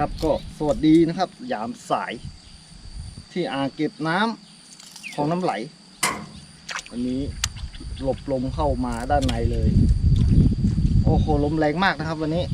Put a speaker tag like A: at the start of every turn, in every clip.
A: ครับก็สวัสดีนะครับ ยามสาย ที่อ่างเก็บน้ำของน้ำไหลวันนี้หลบลมเข้ามาด้านในเลย โอ้โหลมแรงมากนะครับ วันนี้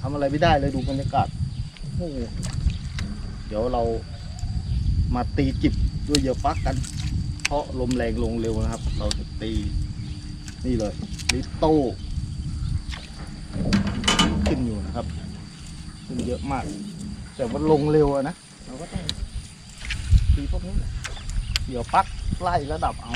A: ทำอะไรไม่ได้เลยดูบรรยากาศโอ้เดี๋ยวเรามาตีจิบด้วยเหยื่อปักกัน เพราะลมแรงลงเร็วนะครับ เราจะตีนี่เลยลิโต้ขึ้นอยู่นะครับ ขึ้นเยอะมาก แต่ว่าลงเร็วอะนะเราก็ต้องตีพวกนี้เดี๋ยวปักไล่ระดับเอา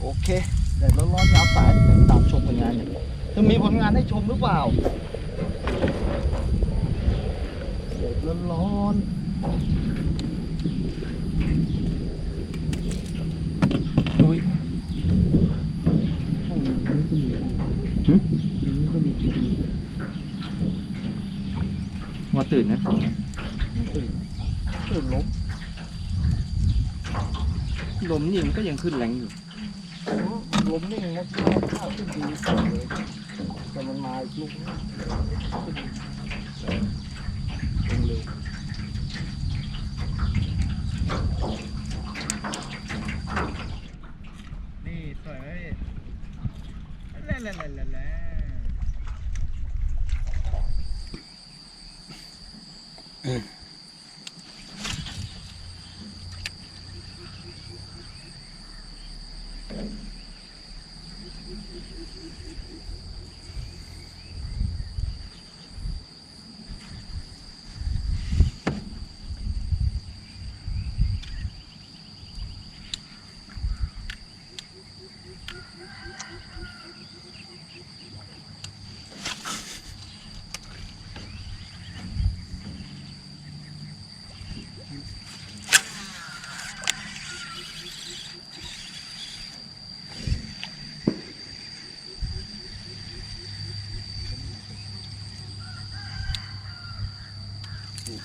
A: โอเคเดี๋ยวร้อนยาวสายตามชมผลงานเนี่ยจะมีผลงานให้ชมหรือเปล่าเดี๋ยวร้อนๆอุ้ย ห้องนี้ก็มีหึ
B: มาตื่นนะ
A: ตื่นตื่นลม
B: ลมนี่มันก็ยังขึ้นแรงอยู่
A: ลมนี่มันก็ข้าวขึ้นดีสุดเลยแต่มันมาอีกลูกนึงขึ้นลงเร็ว
B: นี่สวยไหมพี่เล่นเล่นเล่นเล่น เล่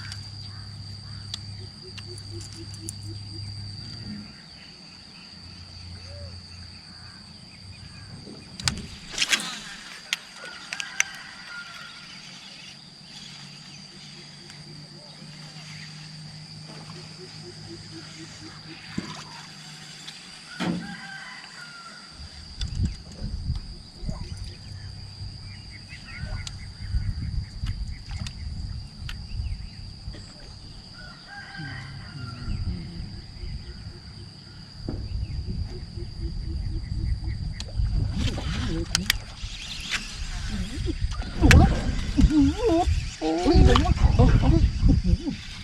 B: น
A: โอ้ยเดี๋ยวนะเอาเอา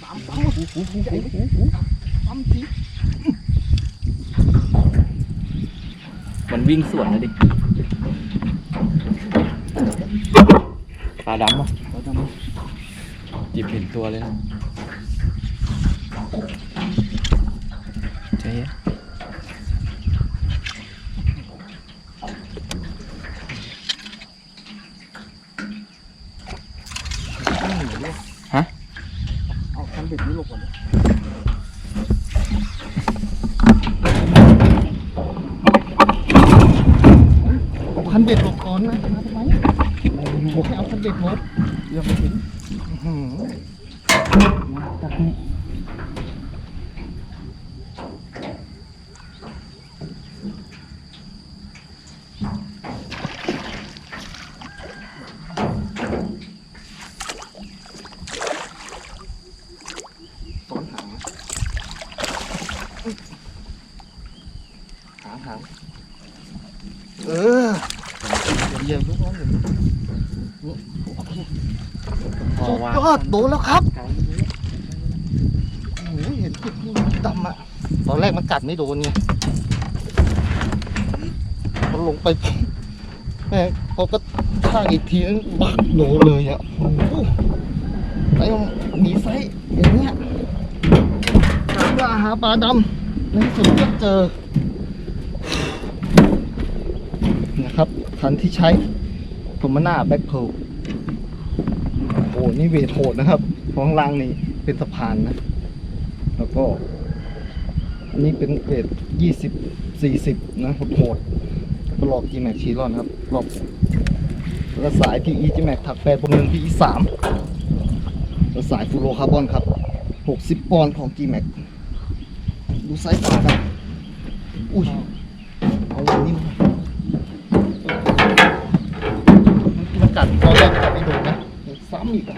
A: ตามตามหูหูหูใหญ่หูหูตามที
B: มันวิ่งสวนนะดิปลาดำป่ะ
A: เราจะมา
B: จิบเห็นตัวเลยนะใช่
A: ต้องหนีเลย
B: ฮะ
A: เอาคันเบ็ดนี้ลงก่อนเลยเอาคันเบ็ดลงก่อนนะมาทำไมบอกให้เอาคันเบ็ดลงอย่าไปถึงอื้อหือมา ตักนี่ต้หางหางเออเยี่ยมลูกน้องเดี๋ยวนี้นี่โอเค
B: พอ
A: สุด
B: ย
A: อดโดนแล้วครับ ดำอะตอนแรกมันกัดไม่โดนไงพอลงไปแม่งพอก็ท่างอีกทีนึงบักโดนเลยอะโอ้โหไอ้หนีไซส์อย่างเงี้ยถามว่าหาปลาดำในที่สุดก็เจอนะครับคันที่ใช้ผมมาหน้าแบ็คโพลโอ้โหนี่เวทโหดนะครับ ของล่างนี่เป็นสะพานนะ แล้วก็ อันนี้เป็นเวทยี่สิบสี่สิบนะโหดๆก็รอบจีแม็กชีรอนครับรอบแล้วก็สาย PE G Max ถัก8บวก1 PE 3แล้วสายฟูโรคาร์บอนครับ60ปอนด์ของ G Max ดูไซส์ปากอะอุ้ยเอาวันนี้มามันกัดตอนแรกกัดไม่โดนนะซ้ำอีกอะ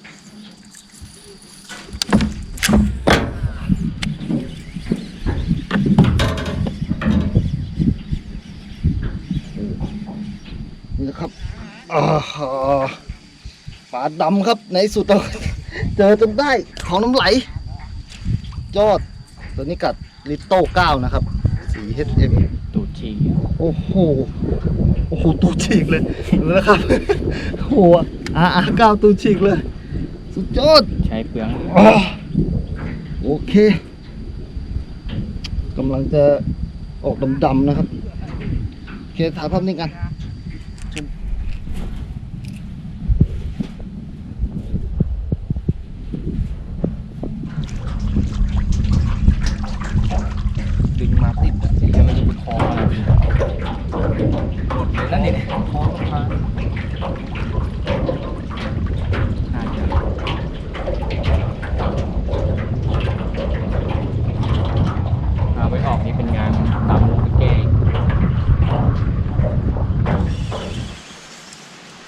A: ฝาดำครับในสุดเราเจอจนได้ของน้ำไหล ยอด ตัวนี้กัดลิโต้เก้านะครับสี HM
C: ตูดฉีก
A: โอ้โห โอ้โหตูฉีกเลยดูนะครับ โอ้โหอาอาเก้าตูฉีกเลย สุดยอด
C: ใช้เปลือง
A: อ่าโอเคกำลังจะออกดำๆนะครับ โอเคถ่ายภาพนี้กัน
C: ดึงมาติดอะยังไม่รู้เป็นคออะไรหมดเลยนั่นนี่เนี่ยคอมาน่าจะเอาไม่ออกนี่เป็นงานตามลูกเก้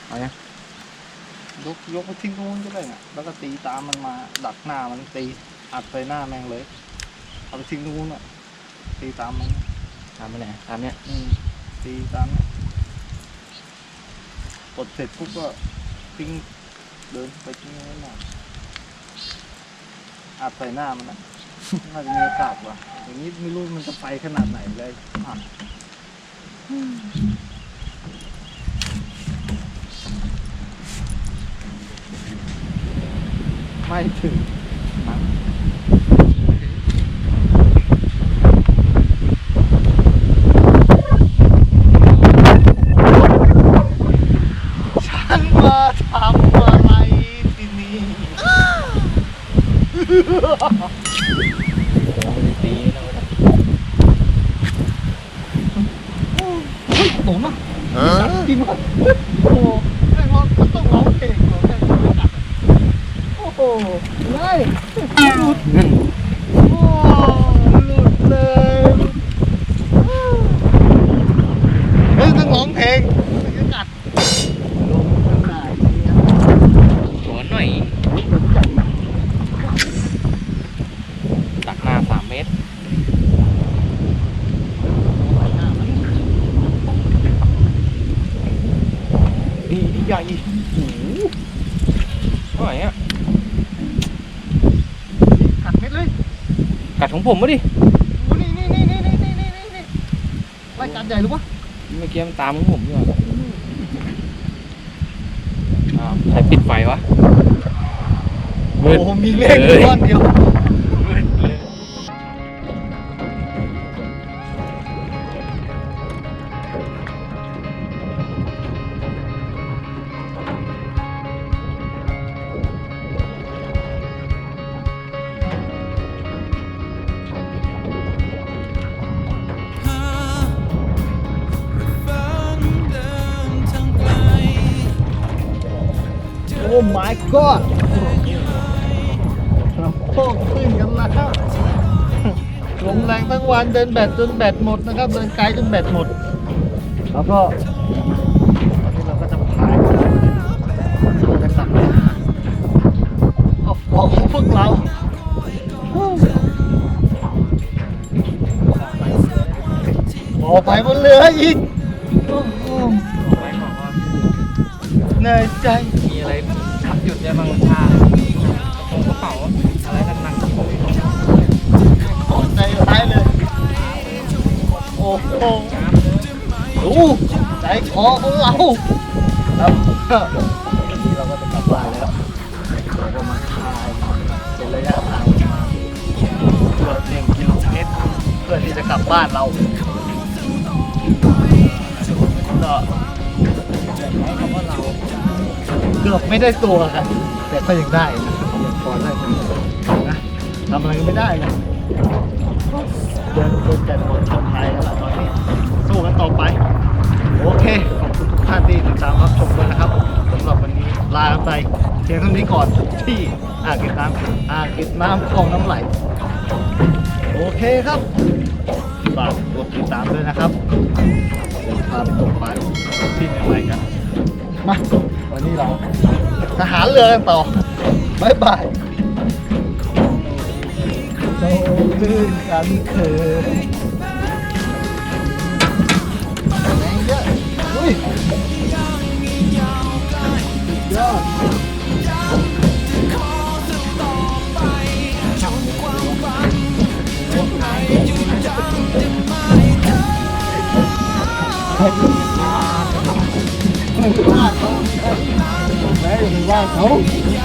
C: เอาเนี่ย
A: ยกยกไป ทิ้งตรงนู้นก็ได้นะแล้วก็ตีตามมันมาดักหน้ามันตีอัดใส่หน้าแม่งเลยเอาไปทิ้งตรงนู้นอะตีตามมัน
C: ตามไปไหนตามเนี้ย
A: อืมตีตามเนี่ยกดเสร็จปุ๊บก็ทิ้งเดินไปทิ้งนั้นน่ะอัดใส่หน้ามันอะน่าจะมีโอกาสว่ะอย่างนี้ไม่รู้มันจะไปขนาดไหนเลยอัด ไม่ถึงมั้งฉันมาทำอะไรที่นี่
C: ตีแล้วนะ
A: เฮ้ยหนูนะจริงป่ะโอ้โหแม่งร้องมันต้องร้อง おお、う
C: まい。 ของผมมาดิ
A: โอ้นี่นี่นี่นี่นี่นี่นี่นี่รายการใหญ่หรือวะ
C: เมื่อกี้มันตามของผมอยู่อะอ้าวใครปิดไฟวะ
A: โอ้โหมีเลขอยู่ก้อนเดียว my god เราโค้งขึ้นกันแล้วลมแรงทั้งวันเดินแบตจนแบตหมดนะครับ เดินไกลจนแบตหมด แล้วก็ตอนนี้เราก็จะพายสู้กันสักเอาของพวกเราออกไปบนเรืออีกเหนื่อยใจ
C: มีอะไร หยุดเนี่ยบางชาตรงกระเป๋าอะไรหนักๆ
A: ขอใจร้ายเลยโหดูใจคอของเราครับนี้เราก็จะกลับบ้านแล้วเราก็มาทายเป็นระยะทางเกือบหนึ่งกิโลเมตรเพื่อที่จะกลับบ้านเราือบไม่ได้ตัวกันแต่ก็ยังได้ยังพอได้นะทำอะไรก็ไม่ได้นะเดินเดินกันหมดชนไทยแล้วล่ะตอนนี้สู้กันต่อไป โอเค ขอบคุณทุกท่านที่ติดตามรับชมด้วยนะครับสำหรับวันนี้ลาไปเพียงเท่านี้ก่อนที่อ่างเก็บน้ำอ่างเก็บน้ำคลองน้ำไหล โอเคครับฝากกดติดตามด้วยนะครับเดี๋ยวพาไปตกปลาที่ไหนกัน มาวันนี้เราทหารเรือกันต่อบ๊ายบายโตขึ้นกันเคยแรงเยอะอุ้ยสุดยอด ไม่